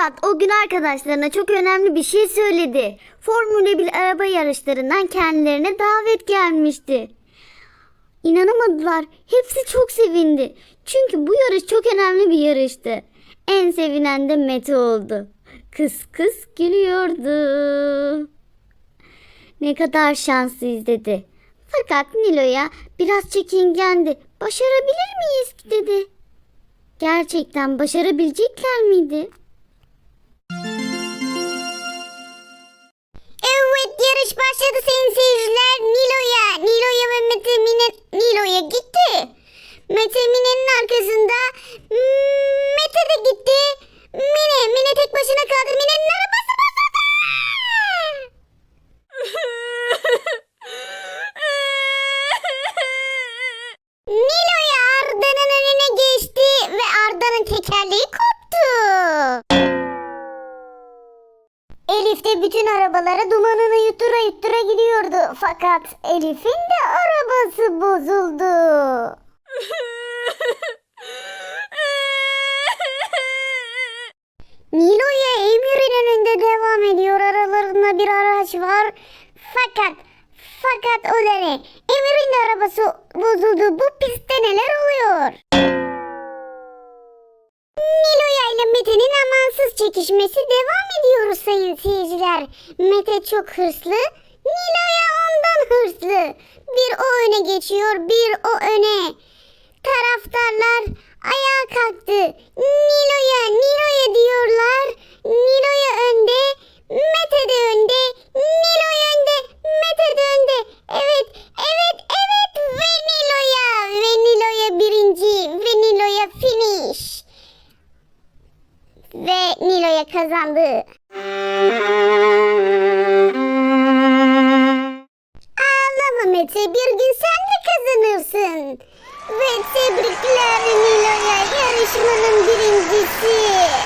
Murat o gün arkadaşlarına çok önemli bir şey söyledi. Formula 1 araba yarışlarından kendilerine davet gelmişti. İnanamadılar. Hepsi çok sevindi. Çünkü bu yarış çok önemli bir yarıştı. En sevinen de Mete oldu. Kıs kıs gülüyordu. Ne kadar şanslıyız dedi. Fakat Nilo'ya biraz çekingendi. Başarabilir miyiz dedi. Gerçekten başarabilecekler miydi? Tekerleği koptu. Elif de bütün arabalara dumanını yuttura yuttura gidiyordu. Fakat Elif'in de arabası bozuldu. Nilo'ya Emir'in önünde devam ediyor. Aralarında bir araç var. Fakat fakat o ne? Emir'in de arabası bozuldu. Bu pistte neler oluyor? Çekişmesi devam ediyor sayın seyirciler. Mete çok hırslı. Nilo'ya ondan hırslı. Bir o öne geçiyor, bir o öne. Taraftarlar ayağa kalktı. Türkiye kazandı. Ağlama Mete bir gün sen de kazanırsın. Ve tebrikler Nilo'ya yarışmanın birincisi.